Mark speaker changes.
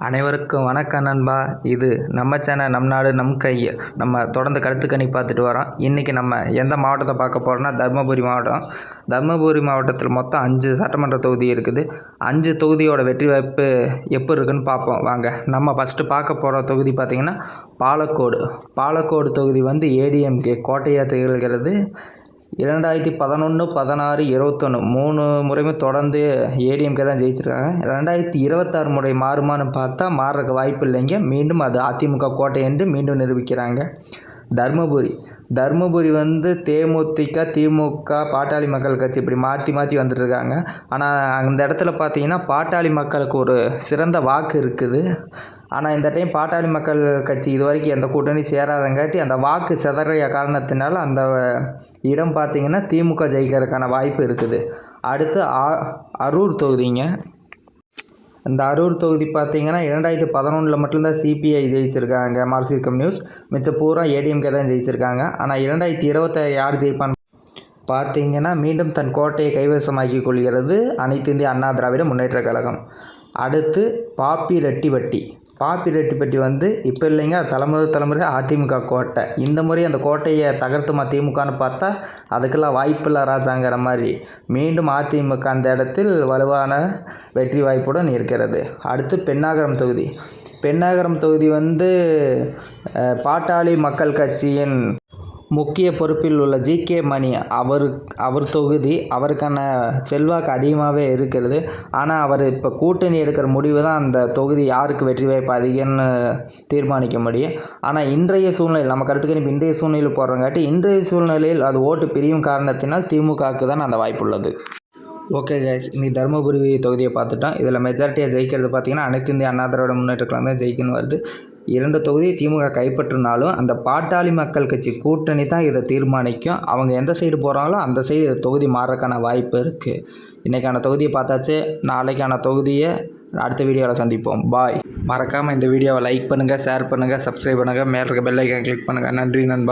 Speaker 1: அனைவருக்கும் வணக்கம் நண்பா. இது நம்ம சேனல் நம் நாடு நம் கை நம்ம தொடர்ந்து கருத்துக்கணி பார்த்துட்டு வரோம். இன்றைக்கி நம்ம எந்த மாவட்டத்தை பார்க்க போகிறோம்னா தருமபுரி மாவட்டம். தருமபுரி மாவட்டத்தில் மொத்தம் அஞ்சு சட்டமன்ற தொகுதி இருக்குது. அஞ்சு தொகுதியோட வெற்றி வாய்ப்பு எப்படி இருக்குன்னு பார்ப்போம். வாங்க நம்ம ஃபஸ்ட்டு பார்க்க போகிற தொகுதி பார்த்திங்கன்னா பாலக்கோடு. பாலக்கோடு தொகுதி வந்து ஏடிஎம்கே கோட்டையாக திகழ்கிறது. இரண்டாயிரத்தி பதினொன்று பதினாறு இருபத்தொன்று மூணு முறையுமே தொடர்ந்து ஏடிஎம்கே தான் ஜெயிச்சிருக்காங்க. ரெண்டாயிரத்தி இருபத்தாறு முறை மாறுமான்னு பார்த்தா மாறுறதுக்கு வாய்ப்பு இல்லைங்க. மீண்டும் அது அதிமுக கோட்டை என்று மீண்டும் நிரூபிக்கிறாங்க. தருமபுரி. தருமபுரி வந்து தேமுதிக திமுக பாட்டாளி மக்கள் கட்சி இப்படி மாற்றி மாற்றி வந்துட்டுருக்காங்க. ஆனால் அந்த இடத்துல பார்த்தீங்கன்னா பாட்டாளி மக்களுக்கு ஒரு சிறந்த வாக்கு இருக்குது. ஆனால் இந்த டைம் பாட்டாளி மக்கள் கட்சி இது வரைக்கும் எந்த கூட்டணி சேராதங்காட்டி அந்த வாக்கு சிதறிய காரணத்தினால அந்த இடம் பார்த்திங்கன்னா திமுக ஜெயிக்கிறதுக்கான வாய்ப்பு இருக்குது. அடுத்து அ அரூர் தொகுதிங்க. இந்த அரூர் தொகுதி பார்த்தீங்கன்னா இரண்டாயிரத்தி பதினொன்றில் மட்டும்தான் சிபிஐ ஜெயிச்சிருக்காங்க. மார்க்சிஸ்ட் கம்யூனிஸ்ட் மிச்ச பூரா ஏடிஎம்கே தான் ஜெயிச்சிருக்காங்க. ஆனால் இரண்டாயிரத்தி இருபத்தி யார் ஜெயிப்பான்னு பார்த்தீங்கன்னா மீண்டும் தன் கோட்டையை கைவசமாக்கி கொள்கிறது அனைத்து இந்திய அண்ணா திராவிட முன்னேற்ற கழகம். அடுத்து பாப்பி ரெட்டிவட்டி. பாப்பி ரெட்டிப்பட்டி வந்து இப்போ இல்லைங்க தலைமுறை தலைமுறை அதிமுக கோட்டை. இந்த முறை அந்த கோட்டையை தகர்த்துமா திமுகன்னு பார்த்தா அதுக்கெல்லாம் வாய்ப்பில்லை ராஜாங்கிற மாதிரி. மீண்டும் அதிமுக அந்த இடத்தில் வலுவான வெற்றி வாய்ப்புடன் இருக்கிறது. அடுத்து பெண்ணாகரம் தொகுதி. பெண்ணாகரம் தொகுதி வந்து பாட்டாளி மக்கள் கட்சியின் முக்கிய பொறுப்பில் உள்ள ஜி கே மணி அவர் அவர் தொகுதி அவருக்கான செல்வாக்கு அதிகமாகவே இருக்கிறது. ஆனால் அவர் இப்போ கூட்டணி எடுக்கிற முடிவு தான் அந்த தொகுதி யாருக்கு வெற்றி வாய்ப்பு அதிகம்னு தீர்மானிக்க முடியும். ஆனால் இன்றைய சூழ்நிலை நம்ம கருத்துக்கு இன்றைய சூழ்நிலையில் போடுறங்காட்டி இன்றைய சூழ்நிலையில் அது ஓட்டு பிரியும் காரணத்தினால் திமுகவுக்கு தான் அந்த வாய்ப்பு உள்ளது. ஓகே கைஸ் நீ தருமபுரி தொகுதியை பார்த்துட்டோம். இதில் மெஜாரிட்டியாக ஜெயிக்கிறது பார்த்தீங்கன்னா அனைத்து இந்திய அண்ணா திராவிட முன்னேற்ற கழகம் தான் ஜெயிக்கணும் வருது. இரண்டு தொகுதியை திமுக கைப்பற்றினாலும் அந்த பாட்டாளி மக்கள் கட்சி கூட்டணி தான் இதை தீர்மானிக்கும். அவங்க எந்த சைடு போகிறாங்களோ அந்த சைடு தொகுதி மாறக்கான வாய்ப்பு இருக்குது இன்றைக்கான தொகுதியை பார்த்தாச்சு. நாளைக்கான தொகுதியை அடுத்த வீடியோவில் சந்திப்போம். பாய். மறக்காமல் இந்த வீடியோவை லைக் பண்ணுங்கள் ஷேர் பண்ணுங்கள் சப்ஸ்கிரைப் பண்ணுங்கள் மேலே இருக்க பெல்லைக்கான் கிளிக் பண்ணுங்கள் நன்றி நண்பா.